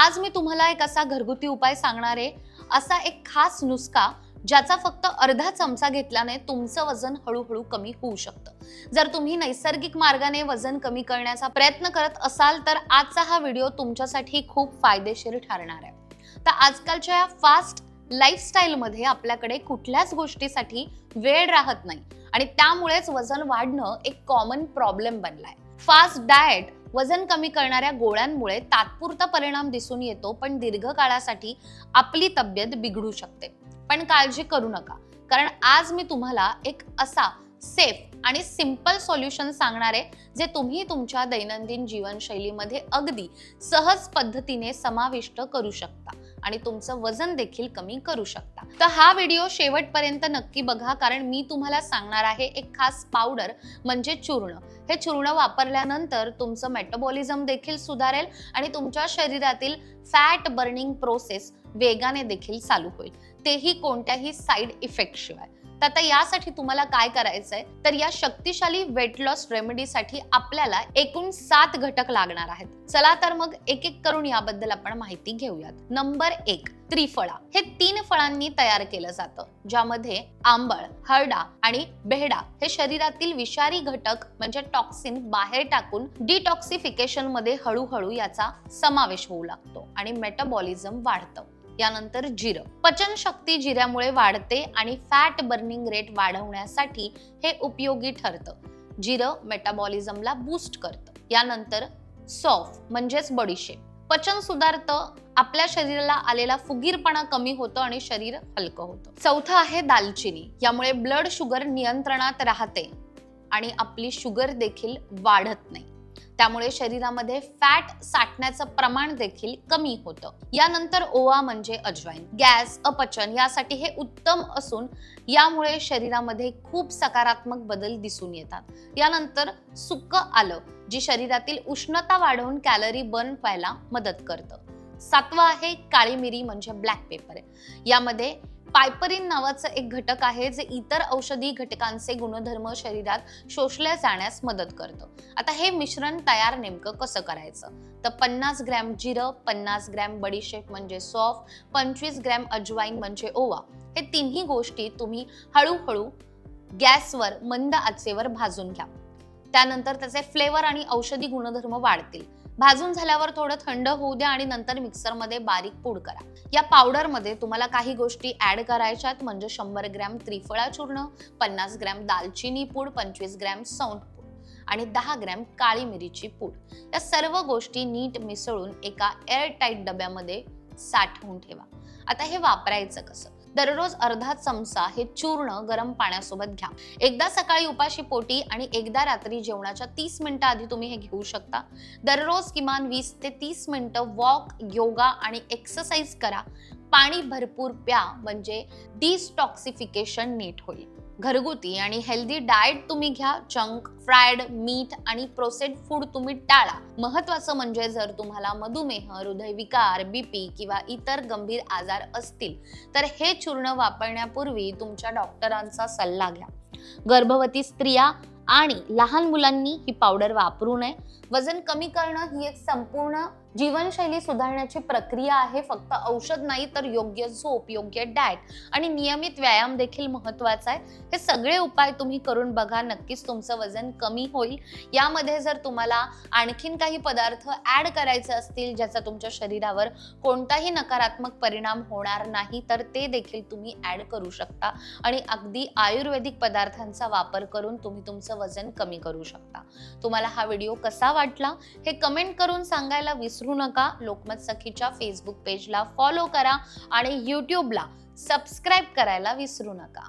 आज मी तुम्हाला एक असा घरगुती उपाय सांगणार आहे. असा एक खास नुसका ज्याचा फक्त अर्धा चमचा घेतल्याने तुमचं वजन हळूहळू कमी होऊ शकतं. जर तुम्ही नैसर्गिक मार्गाने वजन कमी करण्याचा प्रयत्न करत असाल तर आजचा हा व्हिडिओ तुमच्यासाठी खूप फायदेशीर ठरणार आहे. तर आजकालच्या या फास्ट लाईफस्टाईलमध्ये आपल्याकडे कुठल्याच गोष्टीसाठी वेळ राहत नाही आणि त्यामुळेच वजन वाढणं एक कॉमन प्रॉब्लेम बनलाय. फास्ट डाएट वजन कमी करणाऱ्या गोळ्यांमुळे तात्पुरता परिणाम दिसून येतो पण दीर्घकाळासाठी आपली तब्येत बिघडू शकते. पण काळजी करू नका कारण आज मी तुम्हाला एक असा सेफ आणि सिंपल सोल्युशन सांगणार आहे जे तुम्ही तुमच्या दैनंदिन जीवनशैलीमध्ये अगदी सहज पद्धतीने समाविष्ट करू शकता. आणि तुमचं वजन देखील कमी करू शकता. तर हा व्हिडिओ शेवटपर्यंत नक्की बघा कारण मी तुम्हाला सांगणार आहे एक खास पावडर म्हणजे चूर्ण. हे चूर्ण वापरल्यानंतर तुमचं मेटाबॉलिझम देखील सुधारेल आणि तुमच्या शरीरातील फॅट बर्निंग प्रोसेस वेगाने देखील चालू होईल. तेही कोणत्याही साईड इफेक्ट शिवाय. तर आता यासाठी तुम्हाला काय करायचंय? तर या शक्तिशाली वेट लॉस रेमेडीसाठी आपल्याला एकूण सात घटक लागणार आहेत. चला तर मग एक एक करून याबद्दल आपण माहिती घेऊयात. नंबर एक त्रिफळा. हे तीन फळांनी तयार केलं जातं ज्यामध्ये आंबळ हरडा आणि बेहडा हे शरीरातील विषारी घटक म्हणजे टॉक्सिन बाहेर टाकून डिटॉक्सिफिकेशनमध्ये हळूहळू याचा समावेश होऊ लागतो आणि मेटाबॉलिझम वाढतं. यानंतर जिरं. पचनशक्ती जिऱ्यामुळे वाढते आणि फॅट बर्निंग रेट वाढवण्यासाठी हे उपयोगी ठरतं. जिरं मेटाबॉलिझमला बूस्ट करतं. यानंतर सॉफ म्हणजेच बडीशेप पचन सुधारतं आपल्या शरीराला आलेला फुगीरपणा कमी होतं आणि शरीर हलकं होतं. चौथं आहे दालचिनी. यामुळे ब्लड शुगर नियंत्रणात राहते आणि आपली शुगर देखील वाढत नाही. त्यामुळे शरीरामध्ये फॅट साठण्याचं प्रमाण देखील कमी होतं. यानंतर ओवा म्हणजे अजवाईन. गॅस अपचन यासाठी हे उत्तम असून यामुळे शरीरामध्ये खूप सकारात्मक बदल दिसून येतात. यानंतर सुक्क आलं जी शरीरातील उष्णता वाढवून कॅलरी बर्न व्हायला मदत करतं. सातवा आहे काळी मिरी म्हणजे ब्लॅक पेपर यामध्ये पायपरिन नावाचं एक घटक आहे जे इतर औषधी घटकांचे गुणधर्म शरीरात शोषल्या जाण्यास मदत करतं. आता हे मिश्रण तयार नेमकं कसं करायचं? तर पन्नास ग्रॅम जिरं पन्नास ग्रॅम बडीशेप म्हणजे सॉफ पंचवीस ग्रॅम अजवाईन म्हणजे ओवा. हे तिन्ही गोष्टी तुम्ही हळूहळू गॅसवर मंद आचेवर भाजून घ्या. त्यानंतर त्याचे फ्लेवर आणि औषधी गुणधर्म वाढतील. भाजून झाल्यावर थोडं थंड होऊ द्या आणि नंतर मिक्सरमध्ये बारीक पूड करा. या पावडरमध्ये तुम्हाला काही गोष्टी ऍड करायच्यात म्हणजे शंभर ग्रॅम त्रिफळा चूर्ण पन्नास ग्रॅम दालचिनी पूड पंचवीस ग्रॅम सौंठ पूड आणि दहा ग्रॅम काळी मिरीची पूड. या सर्व गोष्टी नीट मिसळून एका एअर टाईट डब्यामध्ये साठवून ठेवा. आता हे वापरायचं कसं? दररोज अर्धा चमचा हे चूर्ण गरम पाण्यासोबत घ्या. एकदा सकाळी उपाशी पोटी आणि एकदा रात्री जेवणाच्या तीस मिनिटं आधी तुम्ही हे घेऊ शकता. दररोज किमान वीस ते तीस मिनिटं वॉक योगा आणि एक्सरसाइज करा. पाणी भरपूर प्या म्हणजे डिस्टॉक्सिफिकेशन नीट होईल. घरगुती आणि हेल्दी डाएट तुम्ही घ्या जंक फ्रायड मीठ आणि प्रोसेस्ड फूड तुम्ही टाळा. महत्वाचं म्हणजे जर तुम्हाला मधुमेह हृदयविकार बीपी किंवा इतर गंभीर आजार असतील तर हे चूर्ण वापरण्यापूर्वी तुमच्या डॉक्टरांचा सल्ला घ्या. गर्भवती स्त्रिया आणि लहान मुलांनी ही पावडर वापरू नये. वजन कमी करणं ही एक संपूर्ण जीवनशैली सुधारण्याची प्रक्रिया आहे फक्त औषध नाही तर योग्य झोप योग्य डाएट आणि नियमित व्यायाम देखील महत्त्वाचा आहे. हे सगळे उपाय तुम्ही करून बघा नक्कीच तुमचं वजन कमी होईल. यामध्ये जर तुम्हाला आणखीन काही पदार्थ ऍड करायचे असतील ज्याचा तुमच्या शरीरावर कोणताही नकारात्मक परिणाम होणार नाही तर ते देखील तुम्ही ऍड करू शकता आणि अगदी आयुर्वेदिक पदार्थांचा वापर करून तुम्ही तुमचं वजन कमी करू शकता. तुम्हाला हा व्हिडिओ कसा वाटला हे कमेंट करून सांगायला विसरू नका. लोकमत सखीच्या फेसबुक पेजला फॉलो करा आणि यूट्यूबला सबस्क्राईब करायला विसरू नका.